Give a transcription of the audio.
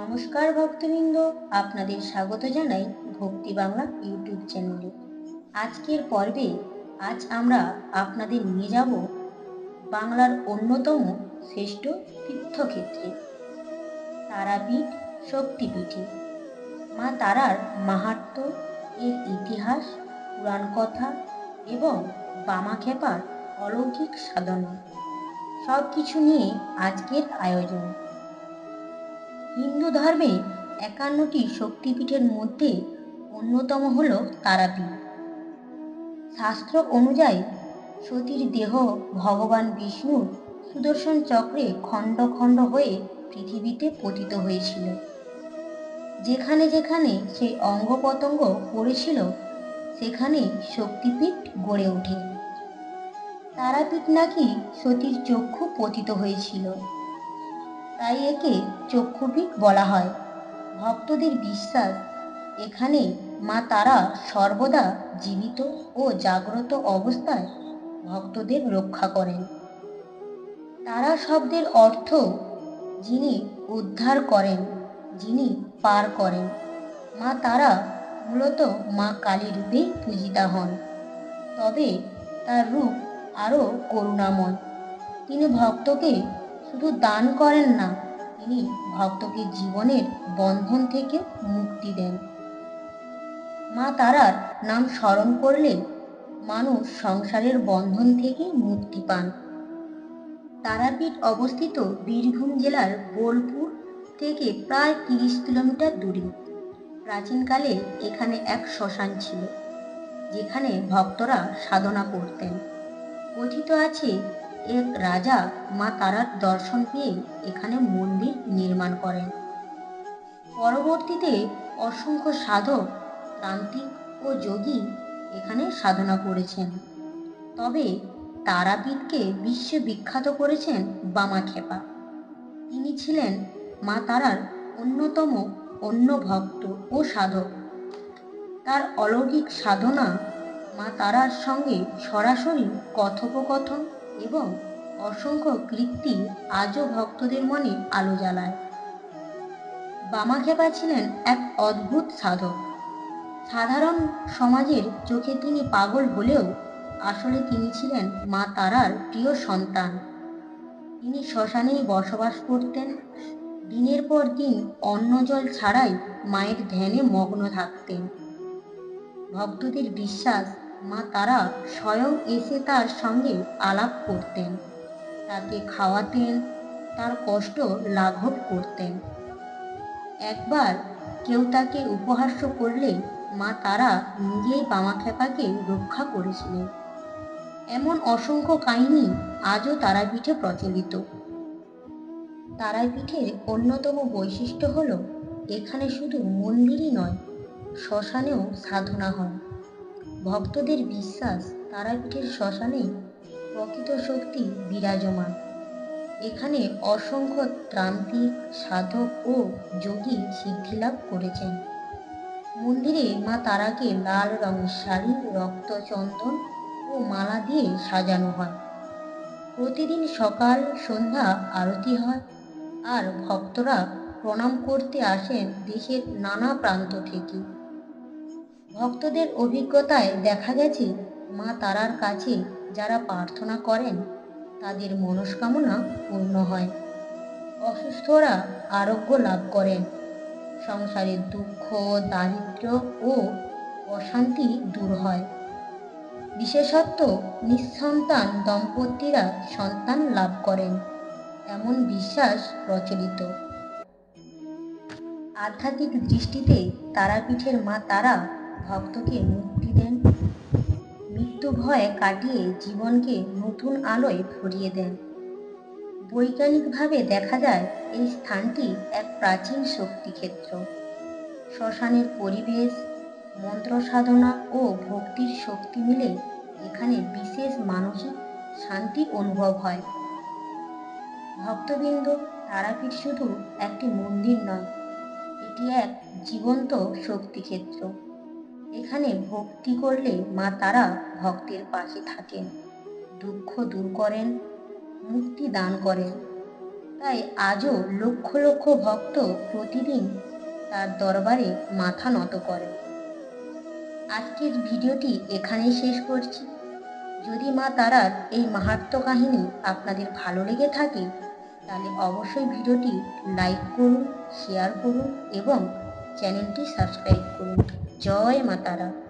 নমস্কার ভক্তবৃন্দ, আপনাদের স্বাগত জানাই ভক্তি বাংলা ইউটিউব চ্যানেলে। আজকের পর্বে আজ আমরা আপনাদের নিয়ে যাব বাংলার অন্যতম শ্রেষ্ঠ তীর্থক্ষেত্রে, তারাপীঠ শক্তিপীঠে। মা তারার মাহাত্ম্য এর ইতিহাস পুরাণ কথা এবং বামাখ্যাপার অলৌকিক সাধনা সব কিছু নিয়ে আজকের আয়োজন। হিন্দু ধর্মে একান্নটি শক্তিপীঠের মধ্যে অন্যতম হল তারাপীঠ। শাস্ত্র অনুযায়ী সতীর দেহ ভগবান বিষ্ণুর সুদর্শন চক্রে খণ্ড খণ্ড হয়ে পৃথিবীতে পতিত হয়েছিল। যেখানে যেখানে সেই অঙ্গ পতঙ্গ পড়েছিল, সেখানে শক্তিপীঠ গড়ে ওঠে। তারাপীঠ নাকি সতীর চক্ষু পতিত হয়েছিল। তাই একে চক্ষুপীঠ বলা হয়। ভক্তদের বিশ্বাস, এখানে মা তারা সর্বদা জীবিত ও জাগ্রত অবস্থায় ভক্তদের রক্ষা করেন। তারা শব্দের অর্থ যিনি উদ্ধার করেন, যিনি পার করেন। মা তারা মূলত মা কালী রূপেই পূজিতা হন। তবে তার রূপ আরও করুণাময়। তিনি ভক্তকে শুধু দান করেন না, তিনি ভক্তকে জীবনের বন্ধন থেকে মুক্তি দেন। মা তারার নাম স্মরণ করলে মানুষ সংসারের বন্ধন থেকে মুক্তি পান। তারাপীঠ অবস্থিত বীরভূম জেলার বোলপুর থেকে প্রায় তিরিশ কিলোমিটার দূরে। প্রাচীনকালে এখানে এক শ্মশান ছিল, যেখানে ভক্তরা সাধনা করতেন। কথিত আছে এক রাজা মা তারার দর্শন পেয়ে এখানে মন্দির নির্মাণ করেন। পরবর্তীতে অসংখ্য সাধক তান্ত্রিক ও যোগী এখানে সাধনা করেছেন। তবে তারাপীঠকে বিশ্ববিখ্যাত করেছেন বামাখ্যাপা তিনি ছিলেন মা তারার অন্যতম অন্য ভক্ত ও সাধক। তার অলৌকিক সাধনা মা তারার সঙ্গে সরাসরি কথোপকথন এবং অসংখ্য কীর্তি আজও ভক্তদের মনে আলো জ্বালায়। বামাখ্যাপা ছিলেন এক অদ্ভুত সাধক। সাধারণ সমাজের চোখে তিনি পাগল হলেও আসলে তিনি ছিলেন মা তারার প্রিয় সন্তান। তিনি শ্মশানেই বসবাস করতেন। দিনের পর দিন অন্ন জল ছাড়াই মায়ের ধ্যানে মগ্ন থাকতেন। ভক্তদের বিশ্বাস মা তারা স্বয়ং এসে তার সঙ্গে আলাপ করতেন। তাকে খাওয়াতেন, তার কষ্ট লাঘব করতেন। একবার কেউ তাকে উপহাস্য করলে মা তারা নিজেই বামাখ্যাপাকে রক্ষা করেছিলেন। এমন অসংখ্য কাহিনী আজও তারাপীঠে প্রচলিত। তারাপীঠের অন্যতম বৈশিষ্ট্য হল, এখানে শুধু মন্দিরই নয়, শ্মশানেও সাধনা হয়। ভক্তদের বিশ্বাস তারাপীঠের শ্মশানে। প্রকৃত শক্তি বিরাজমান। এখানে অসংখ্য ত্রান্তিক সাধক ও যোগী সিদ্ধিলাভ করেছেন। মন্দিরে মা তারাকে লাল রঙের শাড়ি রক্তচন্দন ও মালা দিয়ে সাজানো হয়। প্রতিদিন সকাল, সন্ধ্যা আরতি হয় আর ভক্তরা প্রণাম করতে আসেন দেশের নানা প্রান্ত থেকে। ভক্তদের অভিজ্ঞতায় দেখা গেছে, মা তারার কাছে যারা প্রার্থনা করেন, তাদের মনস্কামনা পূর্ণ হয়। অসুস্থরা আরোগ্য লাভ করেন। সংসারের দুঃখ, দারিদ্র ও অশান্তি দূর হয়। বিশেষত্ব, নিঃসন্তান দম্পতিরা সন্তান লাভ করেন, এমন বিশ্বাস প্রচলিত। আধ্যাত্মিক দৃষ্টিতে তারাপীঠের মা তারা ভক্তকে মুক্তি দেন। মৃত্যু ভয় কাটিয়ে জীবনকে নতুন আলোয় ভরিয়ে দেন। বৈজ্ঞানিকভাবে দেখা যায়, এই স্থানটি এক প্রাচীন শক্তিক্ষেত্র। শ্মশানের পরিবেশ মন্ত্র সাধনা ও ভক্তির শক্তি মিলে এখানে বিশেষ মানসিক শান্তি অনুভব হয়। ভক্তবৃন্দ তারাপীঠ শুধু একটি মন্দির নয়, এটি এক জীবন্ত শক্তিক্ষেত্র। এখানে ভক্তি করলে মা তারা ভক্তের পাশে থাকেন। দুঃখ দূর করেন, মুক্তি দান করেন। তাই আজও লক্ষ লক্ষ ভক্ত প্রতিদিন তার দরবারে মাথা নত করে আজকের ভিডিওটি এখানেই শেষ করছি। যদি মা তারার এই মাহাত্ম কাহিনী আপনাদের ভালো লেগে থাকে, তাহলে অবশ্যই ভিডিওটি লাইক করুন, শেয়ার করুন এবং চ্যানেলটি সাবস্ক্রাইব করুন। জয় মা তারা।